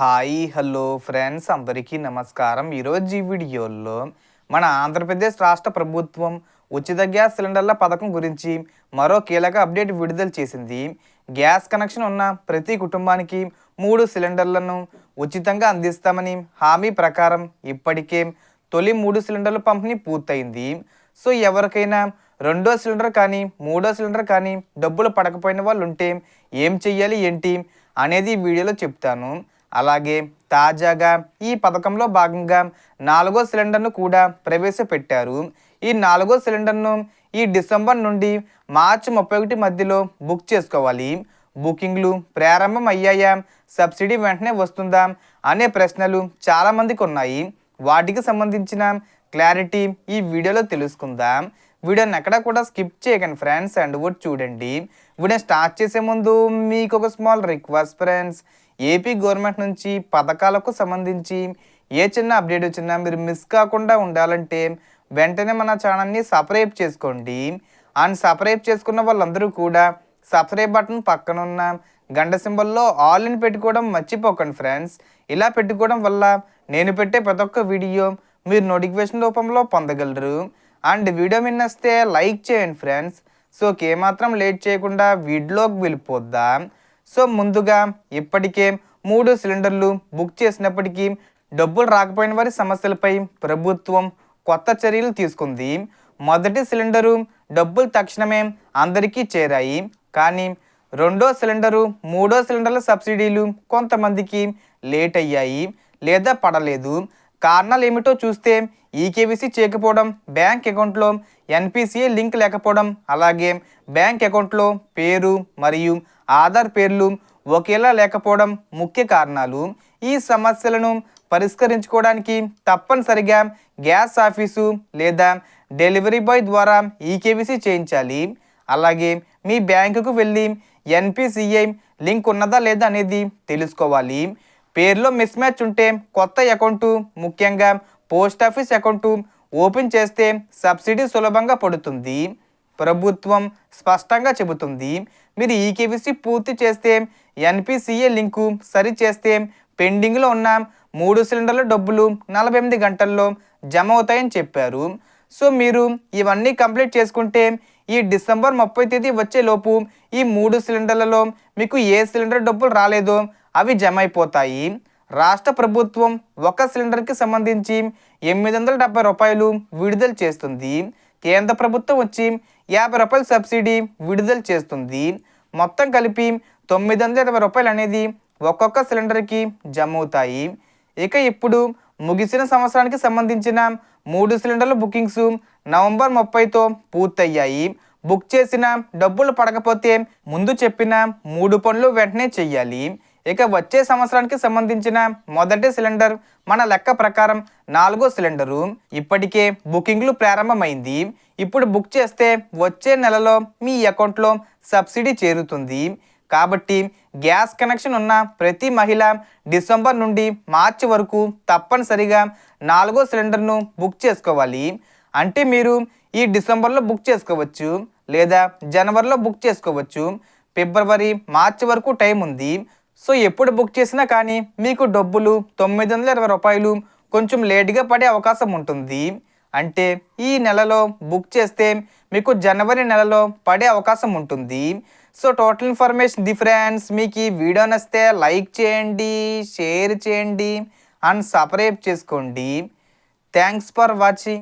Hi hello friends. అందరికీ నమస్కారం. ఈరోజు ఈ వీడియోలో మన ఆంధ్రప్రదేశ్ రాష్ట్ర ప్రభుత్వం ఉచిత గ్యాస్ సిలిండర్ల పథకం గురించి మరో కీలక అప్డేట్ విడుదల చేసింది. గ్యాస్ కనెక్షన్ ఉన్న ప్రతి కుటుంబానికి మూడు సిలిండర్లను ఉచితంగా అందిస్తామని హామీ ప్రకారం ఇప్పటికే తొలి మూడు సిలిండర్ల పంపిణీ పూర్తయింది. సో ఎవరికైనా రెండో సిలిండర్ కానీ మూడో సిలిండర్ కానీ డబ్బులు పడకపోయిన వాళ్ళు ఉంటే ఏం చెయ్యాలి ఏంటి అనేది ఈ వీడియోలో చెప్తాను. అలాగే తాజాగా ఈ పథకంలో భాగంగా నాలుగో సిలిండర్ను కూడా ప్రవేశపెట్టారు. ఈ నాలుగో సిలిండర్ను ఈ డిసెంబర్ నుండి మార్చి ముప్పై ఒకటి మధ్యలో బుక్ చేసుకోవాలి. బుకింగ్లు ప్రారంభం అయ్యాయా సబ్సిడీ వెంటనే వస్తుందా? అనే ప్రశ్నలు చాలామందికి ఉన్నాయి. వాటికి సంబంధించిన క్లారిటీ ఈ వీడియోలో తెలుసుకుందాం. వీడియోని ఎక్కడ కూడా స్కిప్ చేయకండి ఫ్రెండ్స్ అండ్ కూడా చూడండి. వీడియో స్టార్ట్ చేసే ముందు మీకు ఒక small request friends. AP government నుంచి పథకాలకు సంబంధించి ఏ చిన్న అప్డేట్ వచ్చినా మీరు మిస్ కాకుండా ఉండాలంటే వెంటనే మన ఛానల్ని సబ్స్క్రైబ్ చేసుకోండి. అండ్ సబ్స్క్రైబ్ చేసుకున్న వాళ్ళందరూ కూడా సబ్స్క్రైబ్ బటన్ పక్కన ఉన్న గంట సింబల్లో ఆల్ ఇన్ పెట్టుకోవడం మర్చిపోకండి ఫ్రెండ్స్. ఇలా పెట్టుకోవడం వల్ల నేను పెట్టే ప్రతి ఒక్క వీడియో మీరు నోటిఫికేషన్ రూపంలో పొందగలరు. అండ్ వీడియో మిన్నస్తే లైక్ చేయండి ఫ్రెండ్స్. సో ఏమాత్రం లేట్ చేయకుండా వీడియోకి వెళ్ళిపోద్దాం. సో ముందుగా ఇప్పటికే మూడు సిలిండర్లు బుక్ చేసినప్పటికీ డబ్బులు రాకపోయిన వారి సమస్యలపై ప్రభుత్వం కొత్త చర్యలు తీసుకుంది. మొదటి సిలిండరు డబ్బులు తక్షణమే అందరికీ చేరాయి. కానీ రెండో సిలిండరు మూడో సిలిండర్ల సబ్సిడీలు కొంతమందికి లేట్ అయ్యాయి లేదా పడలేదు. కారణాలు ఏమిటో చూస్తే ఈకేవీసీ చేయకపోవడం బ్యాంక్ అకౌంట్లో ఎన్పిసిఏ లింక్ లేకపోవడం అలాగే బ్యాంక్ అకౌంట్లో పేరు మరియు ఆధార్ పేర్లు ఒకేలా లేకపోవడం ముఖ్య కారణాలు. ఈ సమస్యలను పరిష్కరించుకోవడానికి తప్పనిసరిగా గ్యాస్ ఆఫీసు లేదా డెలివరీ బాయ్ ద్వారా ఈకేవీసీ చేయించాలి. అలాగే మీ బ్యాంకుకు వెళ్ళి ఎన్పిసిఐ లింక్ ఉన్నదా లేదా అనేది తెలుసుకోవాలి. పేర్లో మిస్ మ్యాచ్ ఉంటే కొత్త అకౌంటు ముఖ్యంగా పోస్ట్ ఆఫీస్ అకౌంటు ఓపెన్ చేస్తే సబ్సిడీ సులభంగా పడుతుంది. ప్రభుత్వం స్పష్టంగా చెబుతుంది. మీరు ఈకేవీసీ పూర్తి చేస్తే ఎన్పిసిఏ లింకు సరి చేస్తే పెండింగ్లో ఉన్న మూడు సిలిండర్ల డబ్బులు నలభై ఎనిమిది గంటల్లో జమ అవుతాయని చెప్పారు. సో మీరు ఇవన్నీ కంప్లీట్ చేసుకుంటే ఈ డిసెంబర్ ముప్పై తేదీ వచ్చే లోపు ఈ మూడు సిలిండర్లలో మీకు ఏ సిలిండర్ డబ్బులు రాలేదో అవి జమ అయిపోతాయి. రాష్ట్ర ప్రభుత్వం ఒక సిలిండర్కి సంబంధించి ఎనిమిది వందల డెబ్బై రూపాయలు విడుదల చేస్తుంది. కేంద్ర ప్రభుత్వం వచ్చి యాభై రూపాయల సబ్సిడీ విడుదల చేస్తుంది. మొత్తం కలిపి తొమ్మిది వందల ఇరవై రూపాయలు అనేది ఒక్కొక్క సిలిండర్కి జమ అవుతాయి ఇక ఇప్పుడు ముగిసిన సంవత్సరానికి సంబంధించిన మూడు సిలిండర్ల బుకింగ్స్ నవంబర్ ముప్పైతో పూర్తయ్యాయి. బుక్ చేసిన డబ్బులు పడకపోతే ముందు చెప్పిన మూడు పనులు వెంటనే చెయ్యాలి. ఇక వచ్చే సంవత్సరానికి సంబంధించిన మొదటి సిలిండర్ మన లెక్క ప్రకారం నాలుగో సిలిండరు. ఇప్పటికే బుకింగ్లు ప్రారంభమైంది. ఇప్పుడు బుక్ చేస్తే వచ్చే నెలలో మీ అకౌంట్లో సబ్సిడీ చేరుతుంది. కాబట్టి గ్యాస్ కనెక్షన్ ఉన్న ప్రతి మహిళ డిసెంబర్ నుండి మార్చి వరకు తప్పనిసరిగా నాలుగో సిలిండర్ను బుక్ చేసుకోవాలి. అంటే మీరు ఈ డిసెంబర్లో బుక్ చేసుకోవచ్చు లేదా జనవరిలో బుక్ చేసుకోవచ్చు. ఫిబ్రవరి మార్చి వరకు టైం ఉంది. సో ఎప్పుడు బుక్ చేసినా కానీ మీకు డబ్బులు తొమ్మిది వందల ఇరవై రూపాయలు కొంచెం లేట్గా పడే అవకాశం ఉంటుంది. అంటే ఈ నెలలో బుక్ చేస్తే మీకు జనవరి నెలలో పడే అవకాశం ఉంటుంది. సో టోటల్ ఇన్ఫర్మేషన్ డిఫరెన్స్ మీకు ఈ వీడియో నచ్చితే లైక్ చేయండి షేర్ చేయండి అండ్ సబ్స్క్రైబ్ చేసుకోండి. Thanks for watching.